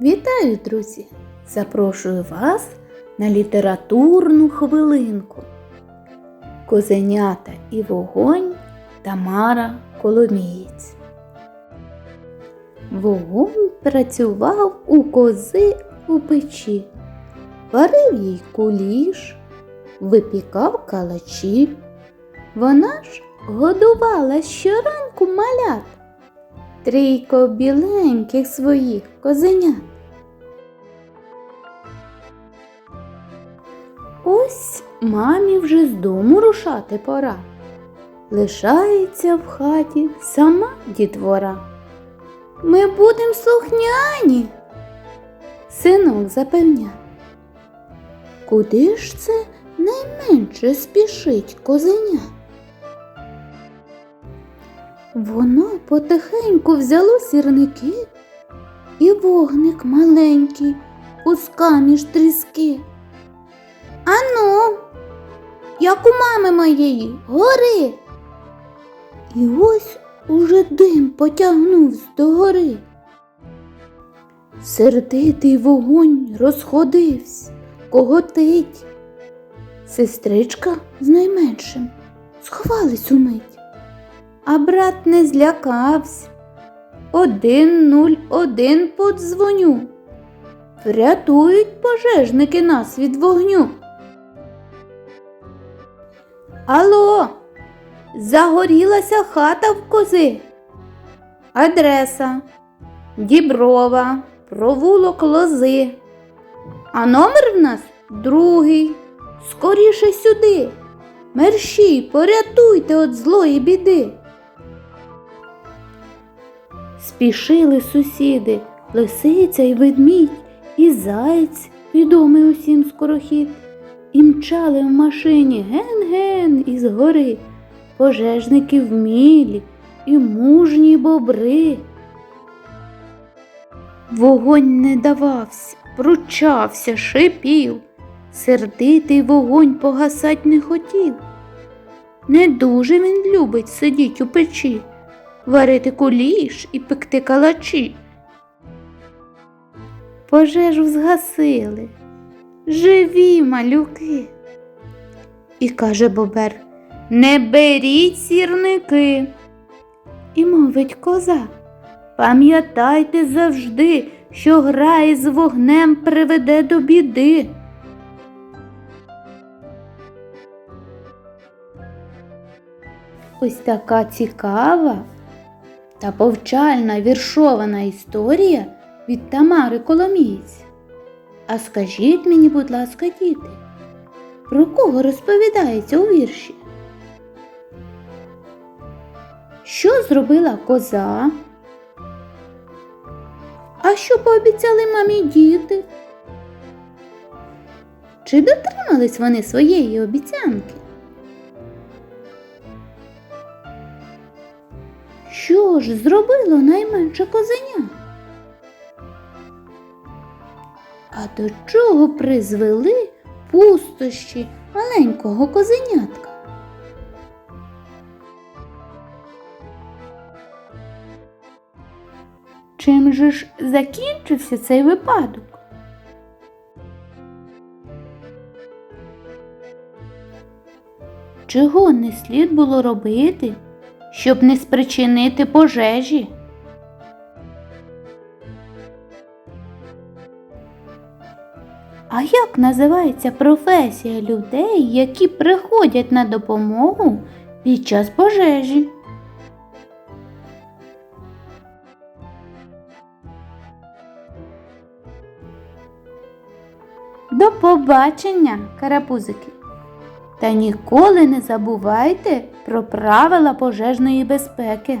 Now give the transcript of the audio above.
Вітаю, друзі! Запрошую вас на літературну хвилинку. Козенята і вогонь Тамара Коломієць. Вогонь працював у кози у печі, варив їй куліш, випікав калачі. Вона ж годувала щоранку малят трійко біленьких своїх козенят. Ось мамі вже з дому рушати пора. Лишається в хаті сама дітвора. Ми будем слухняні, синок запевня. Куди ж це найменше спішить козеня? Воно потихеньку взяло сірники і вогник маленький пуска між тріски. Ану, як у мами моєї, гори. І ось уже дим потягнувся до гори. Сердитий вогонь розходився, коготить. Сестричка з найменшим сховались умить. А брат не злякався. Один нуль один подзвоню. Врятують пожежники нас від вогню. Алло, загорілася хата в кози. Адреса Діброва, провулок лози. А номер в нас другий. Скоріше сюди. Мерщій, порятуйте від злої біди. Спішили сусіди, лисиця й ведмідь, і заєць, відомий усім скорохід, і мчали в машині ген-ген із гори, пожежники вмілі і мужні бобри. Вогонь не давався, пручався, шипів, сердитий вогонь погасать не хотів. Не дуже він любить сидіть у печі варити куліш і пекти калачі. Пожежу згасили, живі малюки. І каже бобер Не беріть сірники. І мовить коза Пам'ятайте завжди, що гра із вогнем приведе до біди. Ось така цікава та повчальна віршована історія від Тамари Коломієць. А скажіть мені, будь ласка, діти, про кого розповідається у вірші? Що зробила коза? А що пообіцяли мамі діти? Чи дотримались вони своєї обіцянки? Що ж зробило найменше козеня? А до чого призвели пустощі маленького козенятка? Чим же ж закінчився цей випадок? Чого не слід було робити, щоб не спричинити пожежі? А як називається професія людей, які приходять на допомогу під час пожежі? До побачення, карапузики! Та ніколи не забувайте про правила пожежної безпеки.